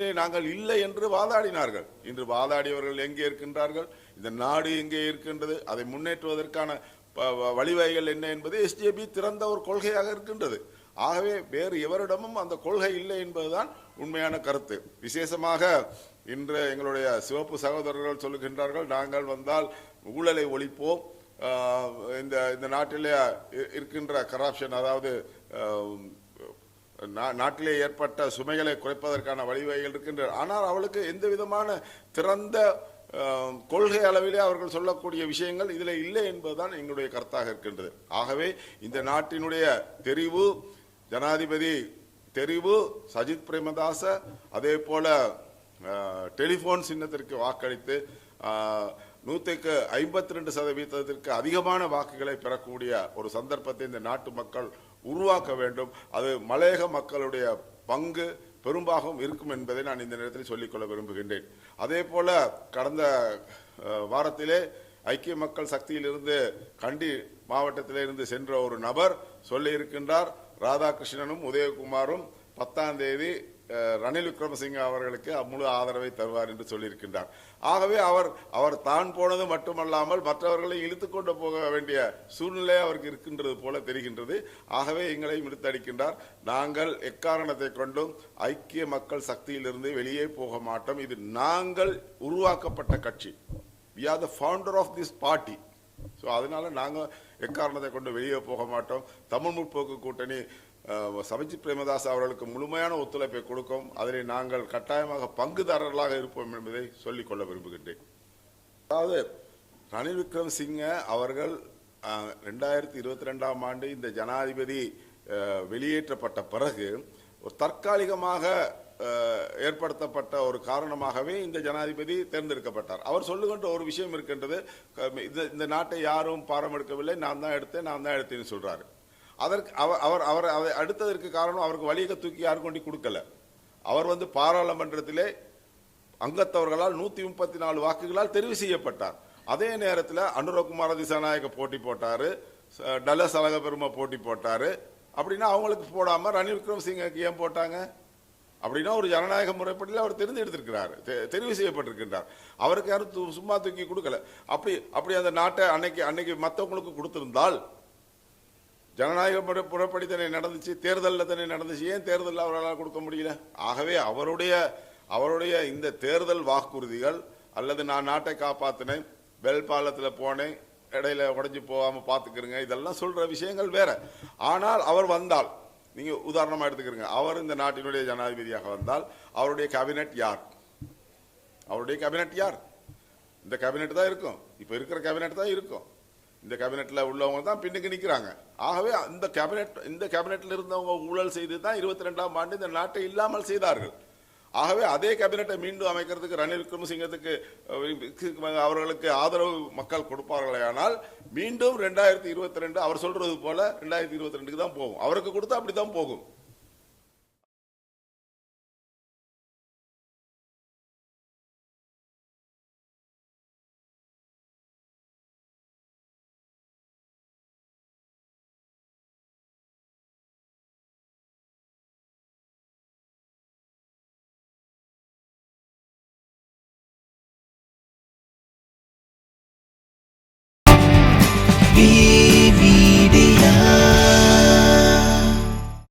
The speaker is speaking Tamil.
நாங்கள் இல்லை என்று வாதாடினார்கள். இன்று வாதாடியவர்கள் எங்கே இருக்கின்றார்கள்? இந்த நாடு எங்கே இருக்கின்றது? அதை முன்னேற்றுவதற்கான ப- வ- வழிவகைகள் என்ன என்பது எஸ்டிபி திறந்த ஒரு கொள்கையாக இருக்கின்றது. ஆகவே வேறு எவரிடமும் அந்த கொள்கை இல்லை என்பதுதான் உண்மையான கருத்து. விசேஷமாக இன்று எங்களுடைய சிவப்பு சகோதரர்கள் சொல்லுகின்றார்கள் நாங்கள் வந்தால் ஊழலை ஒழிப்போம். இந்த இந்த நாட்டிலே இ- இருக்கின்ற கரப்ஷன் அதாவது நாட்டிலே ஏற்பட்ட சுமைகளை குறைப்பதற்கான வழிவகைகள் இருக்கின்றன. ஆனால் அவளுக்கு எந்த விதமான திறந்த கொள்கை அளவிலே அவர்கள் சொல்லக்கூடிய விஷயங்கள் இதில் இல்லை என்பதுதான் எங்களுடைய கருத்தாக இருக்கின்றது. ஆகவே இந்த நாட்டினுடைய தெரிவு ஜனாதிபதி தெரிவு சஜித் பிரேமதாச அதே போல டெலிஃபோன் சின்னத்திற்கு வாக்களித்து நூற்றுக்கு ஐம்பத்தி ரெண்டு சதவீதத்திற்கு அதிகமான வாக்குகளை பெறக்கூடிய ஒரு சந்தர்ப்பத்தை இந்த நாட்டு மக்கள் உருவாக்க வேண்டும். அது மலையக மக்களுடைய பங்கு பெரும்பாகவும் இருக்கும் என்பதை நான் இந்த நேரத்தில் சொல்லிக்கொள்ள விரும்புகின்றேன். அதே போல கடந்த வாரத்திலே ஐக்கிய மக்கள் சக்தியிலிருந்து கண்டி மாவட்டத்திலிருந்து சென்ற ஒரு நபர் சொல்லியிருக்கின்றார். ராதாகிருஷ்ணனும் உதயகுமாரும் பத்தாம் தேதி ரணில் விக்ரமசிங்க அவர்களுக்கு முழு ஆதரவை தருவார் என்று சொல்லியிருக்கின்றார். ஆகவே அவர் அவர் தான் போனது மட்டுமல்லாமல் மற்றவர்களை இழுத்து கொண்டு போக வேண்டிய சூழ்நிலை அவருக்கு இருக்கின்றது போல தெரிகின்றது. ஆகவே எங்களையும் இழுத்தடிக்கின்றார் நாங்கள் எக்காரணத்தை கொண்டும் ஐக்கிய மக்கள் சக்தியிலிருந்து வெளியே போக மாட்டோம். இது நாங்கள் உருவாக்கப்பட்ட கட்சி. We are the founder of this party so அதனால நாங்கள் எக்காரணத்தை கொண்டு வெளியே போக மாட்டோம். தமிழ் முற்போக்கு கூட்டணி சமஜித் பிரேமதாஸ் அவர்களுக்கு முழுமையான ஒத்துழைப்பை கொடுக்கும். அதில் நாங்கள் கட்டாயமாக பங்குதாரர்களாக இருப்போம் என்பதை சொல்லிக்கொள்ள விரும்புகின்றேன். அதாவது ரணில் விக்ரம் சிங்க அவர்கள் ரெண்டாயிரத்தி இருபத்தி ரெண்டாம் ஆண்டு இந்த ஜனாதிபதி வெளியேற்றப்பட்ட பிறகு ஒரு தற்காலிகமாக ஏற்படுத்தப்பட்ட ஒரு காரணமாகவே இந்த ஜனாதிபதி தேர்ந்தெடுக்கப்பட்டார். அவர் சொல்லுகின்ற ஒரு விஷயம் இருக்கின்றது இந்த இந்த நாட்டை யாரும் பாரம் எடுக்கவில்லை நான் தான் எடுத்தேன் நான் தான் எடுத்தேன்னு சொல்கிறாரு அதற்கு அவர் அவர் அவர் அதை அடுத்ததற்கு காரணம் அவருக்கு வழியை தூக்கி யாரும் கொண்டு கொடுக்கல. அவர் வந்து பாராளுமன்றத்திலே அங்கத்தவர்களால் நூற்றி முப்பத்தி நாலு வாக்குகளால் தெரிவு செய்யப்பட்டார். அதே நேரத்தில் அனுரகுமார திசாநாயக போட்டி போட்டார் ச- டலஸ் அழகபெருமை போட்டி போட்டார். அப்படின்னா அவங்களுக்கு போடாமல் ரணில் விக்ரமசிங்கக்கு ஏன் போட்டாங்க? அப்படின்னா ஒரு ஜனநாயக முறைப்படியில் அவர் தேர்ந்தெடுத்திருக்கிறார் தெ- தெரிவு செய்யப்பட்டிருக்கின்றார். அவருக்கு யாரும் சும்மா தூக்கி கொடுக்கல. அப்படி அப்படி அந்த நாட்டை அன்னைக்கு அன்னைக்கு மற்றவங்களுக்கு கொடுத்திருந்தால் ஜனநாயக புறப்படி தானே நடந்துச்சு தேர்தலில் தானே நடந்துச்சு ஏன் தேர்தலில் அவரால் கொடுக்க முடியல? ஆகவே அவருடைய அவருடைய இந்த தேர்தல் வாக்குறுதிகள் அல்லது நான் நாட்டை காப்பாத்தினேன் பெல் பாலத்தில் போனேன் இடையில உடஞ்சி போகாமல் பார்த்துக்கிறங்க இதெல்லாம் சொல்கிற விஷயங்கள் வேற. ஆனால் அவர் வந்தால் நீங்கள் உதாரணமாக எடுத்துக்கிறீங்க அவர் இந்த நாட்டினுடைய ஜனாதிபதியாக வந்தால் அவருடைய கேபினெட் யார்? அவருடைய கேபினெட் யார்? இந்த கேபினெட் தான் இருக்கும். இப்போ இருக்கிற கேபினெட் தான் இருக்கும். இந்த கேபினெட்டில் உள்ளவங்க தான் பின்னுக்கு நிற்கிறாங்க ஆகவே இந்த கேபினெட் இந்த கேபினெட்டில் இருந்தவங்க ஊழல் செய்து தான் இருபத்தி ரெண்டாம் ஆண்டு இந்த நாட்டை இல்லாமல் செய்தார்கள். ஆகவே அதே கேபினெட்டை மீண்டும் அமைக்கிறதுக்கு ரணில் விக்ரமசிங்கத்துக்கு அவர்களுக்கு ஆதரவு மக்கள் கொடுப்பார்களே ஆனால் மீண்டும் ரெண்டாயிரத்தி இருபத்தி ரெண்டு அவர் சொல்றது போல ரெண்டாயிரத்தி இருபத்தி ரெண்டுக்கு தான் போகும். அவருக்கு கொடுத்தா அப்படி தான் போகும்.